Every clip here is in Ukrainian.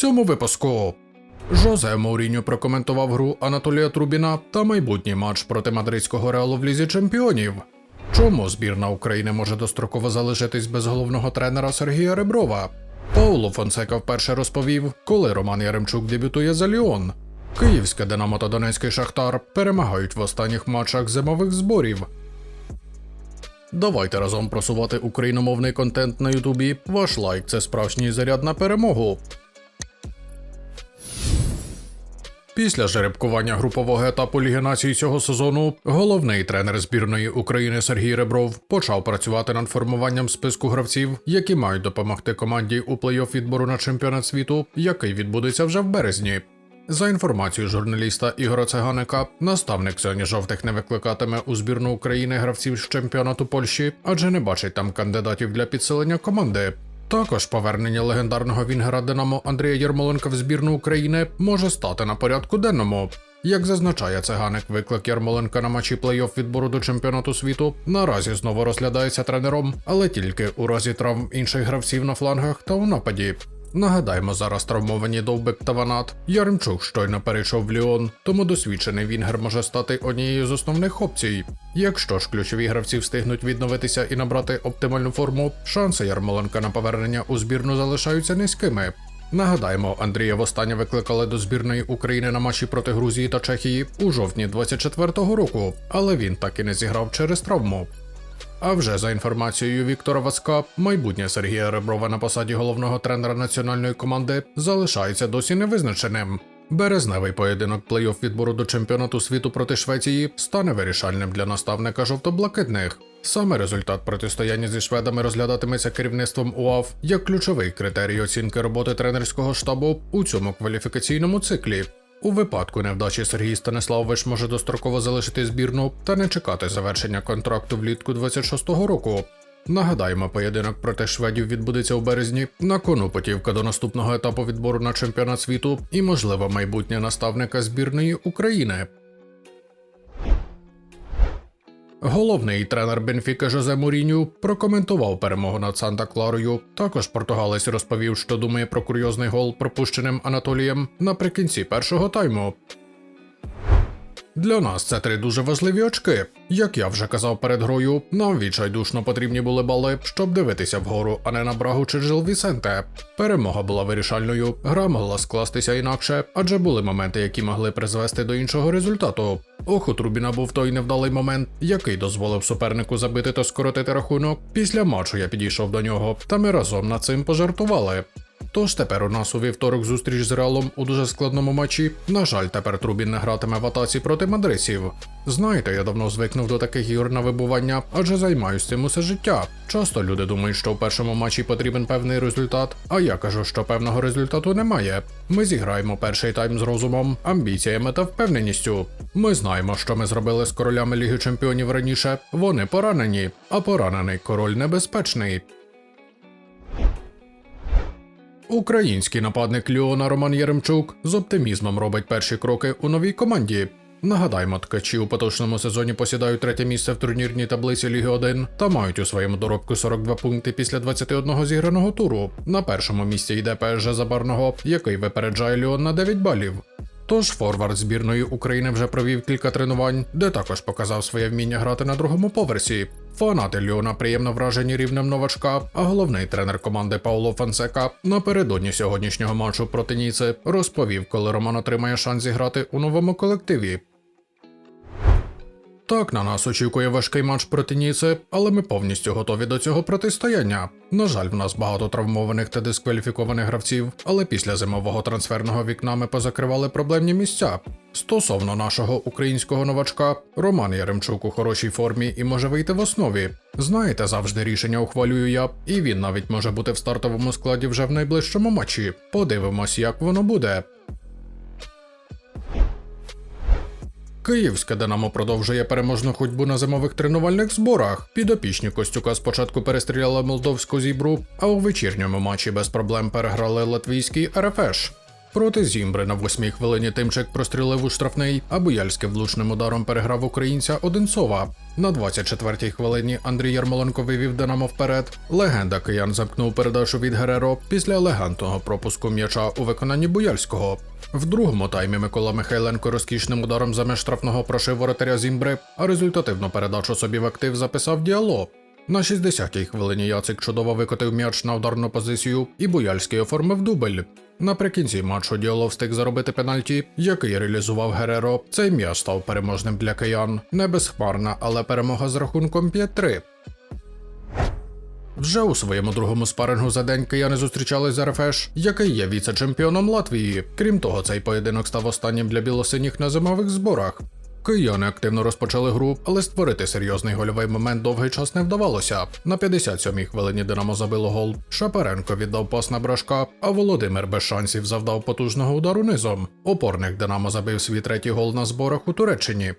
цьому випуску. Жозе Мауріньо прокоментував гру Анатолія Трубіна та майбутній матч проти мадридського реалу в лізі чемпіонів. Чому збірна України може достроково залишитись без головного тренера Сергія Реброва? Пауло Фонсека вперше розповів, коли Роман Яремчук дебютує за Ліон. Київське Динамо та Донецький Шахтар перемагають в останніх матчах зимових зборів. Давайте разом просувати україномовний контент на Ютубі. Ваш лайк це справжній заряд на перемогу. Після жеребкування групового етапу Ліги націй цього сезону головний тренер збірної України Сергій Ребров почав працювати над формуванням списку гравців, які мають допомогти команді у плей-офф відбору на чемпіонат світу, який відбудеться вже в березні. За інформацією журналіста Ігора Цеганика, наставник сьогодні жовтих не викликатиме у збірну України гравців з чемпіонату Польщі, адже не бачить там кандидатів для підсилення команди. Також повернення легендарного вінгера Динамо Андрія Єрмоленка в збірну України може стати на порядку денному. Як зазначає циганик, виклик Ярмоленка на матчі плей-офф відбору до чемпіонату світу наразі знову розглядається тренером, але тільки у разі травм інших гравців на флангах та у нападі. Нагадаємо, зараз травмовані Довбик та Ванат. Яремчук щойно перейшов в Ліон, тому досвідчений Вінгер може стати однією з основних опцій. Якщо ж ключові гравці встигнуть відновитися і набрати оптимальну форму, шанси Ярмоленка на повернення у збірну залишаються низькими. Нагадаємо, Андрія востаннє викликали до збірної України на матчі проти Грузії та Чехії у жовтні 24-го року, але він так і не зіграв через травму. А вже за інформацією Віктора Васка, майбутнє Сергія Реброва на посаді головного тренера національної команди залишається досі невизначеним. Березневий поєдинок плей-офф відбору до чемпіонату світу проти Швеції стане вирішальним для наставника жовто-блакитних. Саме результат протистояння зі шведами розглядатиметься керівництвом УАФ як ключовий критерій оцінки роботи тренерського штабу у цьому кваліфікаційному циклі. У випадку невдачі Сергій Станиславович може достроково залишити збірну та не чекати завершення контракту влітку 26-го року. Нагадаємо, поєдинок проти шведів відбудеться у березні. На кону потівка до наступного етапу відбору на чемпіонат світу і, можливо, майбутнє наставника збірної України. Головний тренер Бенфіка Жозе Муріню прокоментував перемогу над Санта Кларою. Також португалець розповів, що думає про курйозний гол, пропущеним Анатолієм наприкінці першого тайму. Для нас це три дуже важливі очки. Як я вже казав перед грою, нам відчайдушно потрібні були бали, щоб дивитися вгору, а не на Брагу чи Жил Вісенте. Перемога була вирішальною, гра могла скластися інакше, адже були моменти, які могли призвести до іншого результату. Ох, у був той невдалий момент, який дозволив супернику забити та скоротити рахунок. Після матчу я підійшов до нього, та ми разом над цим пожартували. Тож тепер у нас у вівторок зустріч з Реалом у дуже складному матчі. На жаль, тепер Трубін не гратиме в атаці проти мадрисів. Знаєте, я давно звикнув до таких ігор на вибування, адже займаюся цим усе життя. Часто люди думають, що в першому матчі потрібен певний результат, а я кажу, що певного результату немає. Ми зіграємо перший тайм з розумом, амбіціями та впевненістю. Ми знаємо, що ми зробили з королями Ліги Чемпіонів раніше. Вони поранені, а поранений король небезпечний. Український нападник Ліона Роман Яремчук з оптимізмом робить перші кроки у новій команді. Нагадаймо, ткачі у поточному сезоні посідають третє місце в турнірній таблиці Ліги 1 та мають у своєму доробку 42 пункти після 21 зіграного туру. На першому місці йде ПСЖ Забарного, який випереджає Ліон на 9 балів. Тож форвард збірної України вже провів кілька тренувань, де також показав своє вміння грати на другому поверсі. Фанати Ліона приємно вражені рівнем новачка, а головний тренер команди Пауло Фансека напередодні сьогоднішнього матчу проти Ніци розповів, коли Роман отримає шанс зіграти у новому колективі. Так, на нас очікує важкий матч проти Ніци, але ми повністю готові до цього протистояння. На жаль, в нас багато травмованих та дискваліфікованих гравців, але після зимового трансферного вікна ми позакривали проблемні місця. Стосовно нашого українського новачка, Роман Яремчук у хорошій формі і може вийти в основі. Знаєте, завжди рішення ухвалюю я, і він навіть може бути в стартовому складі вже в найближчому матчі. Подивимось, як воно буде. Київське Динамо продовжує переможну ходьбу на зимових тренувальних зборах. Підопічні Костюка спочатку перестріляли молдовську зібру, а у вечірньому матчі без проблем переграли латвійський РФШ. Проти Зімбри на восьмій хвилині Тимчик прострілив у штрафний, а Буяльський влучним ударом переграв українця Одинцова. На 24-й хвилині Андрій Ярмоленко вивів Динамо вперед. Легенда киян замкнув передачу від Гереро після елегантного пропуску м'яча у виконанні Буяльського. В другому таймі Микола Михайленко розкішним ударом за меж штрафного прошив воротаря Зімбри, а результативну передачу собі в актив записав діало. На 60-й хвилині Яцик чудово викотив м'яч на ударну позицію, і Буяльський оформив дубль. Наприкінці матчу Діало встиг заробити пенальті, який реалізував Гереро. Цей м'яч став переможним для киян. Не безхмарна, але перемога з рахунком 5-3. Вже у своєму другому спарингу за день кияни зустрічались з РФШ, який є віце-чемпіоном Латвії. Крім того, цей поєдинок став останнім для білосиніх на зимових зборах. Кияни активно розпочали гру, але створити серйозний гольовий момент довгий час не вдавалося. На 57-й хвилині Динамо забило гол. Шапаренко віддав пас на брашка, а Володимир без шансів завдав потужного удару низом. Опорник Динамо забив свій третій гол на зборах у Туреччині.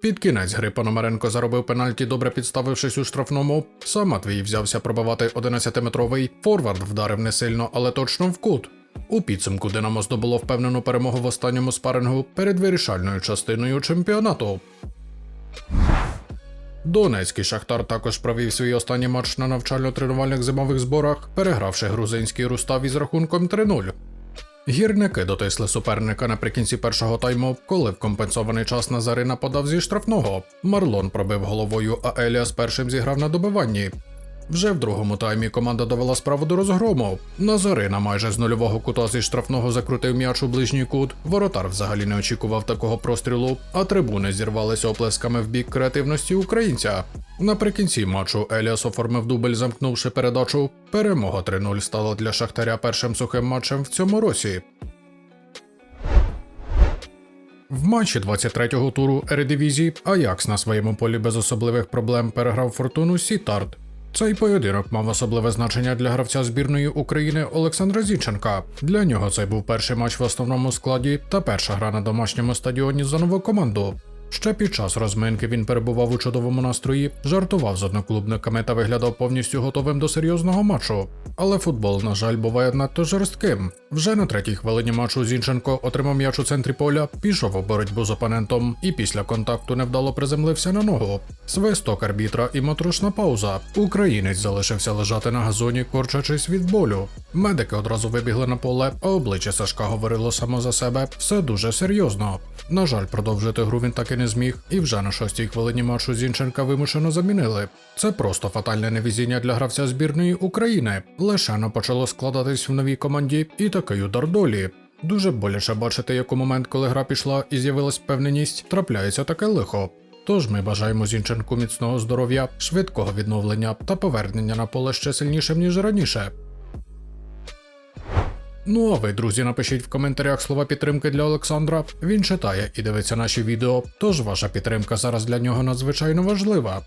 Під кінець гри Пономаренко заробив пенальті, добре підставившись у штрафному. Сам Матвій взявся пробивати 11-метровий. Форвард вдарив не сильно, але точно в кут. У підсумку Динамо здобуло впевнену перемогу в останньому спарингу перед вирішальною частиною чемпіонату. Донецький Шахтар також провів свій останній матч на навчально-тренувальних зимових зборах, перегравши грузинський Рустав із рахунком 3-0. Гірники дотисли суперника наприкінці першого тайму, коли в компенсований час Назарина подав зі штрафного. Марлон пробив головою, а Еліас першим зіграв на добиванні. Вже в другому таймі команда довела справу до розгрому. Назарина майже з нульового кута зі штрафного закрутив м'яч у ближній кут. Воротар взагалі не очікував такого прострілу, а трибуни зірвалися оплесками в бік креативності українця. Наприкінці матчу Еліас оформив дубль, замкнувши передачу. Перемога 3-0 стала для Шахтаря першим сухим матчем в цьому році. В матчі 23-го туру Ередивізії Аякс на своєму полі без особливих проблем переграв фортуну Сітарт. Цей поєдинок мав особливе значення для гравця збірної України Олександра Зінченка. Для нього це був перший матч в основному складі та перша гра на домашньому стадіоні за нову команду. Ще під час розминки він перебував у чудовому настрої, жартував з одноклубниками та виглядав повністю готовим до серйозного матчу. Але футбол, на жаль, буває надто жорстким. Вже на третій хвилині матчу Зінченко отримав м'яч у центрі поля, пішов у боротьбу з опонентом і після контакту невдало приземлився на ногу. Свисток арбітра і моторошна пауза. Українець залишився лежати на газоні, корчачись від болю. Медики одразу вибігли на поле, а обличчя Сашка говорило само за себе. Все дуже серйозно. На жаль, продовжити гру він так і не зміг, і вже на шостій хвилині матчу Зінченка вимушено замінили. Це просто фатальне невезіння для гравця збірної України. Лишено почало складатись в новій команді і такий удар долі. Дуже боляче бачити, як у момент, коли гра пішла і з'явилась впевненість, трапляється таке лихо. Тож ми бажаємо Зінченку міцного здоров'я, швидкого відновлення та повернення на поле ще сильнішим, ніж раніше. Ну а ви, друзі, напишіть в коментарях слова підтримки для Олександра. Він читає і дивиться наші відео, тож ваша підтримка зараз для нього надзвичайно важлива.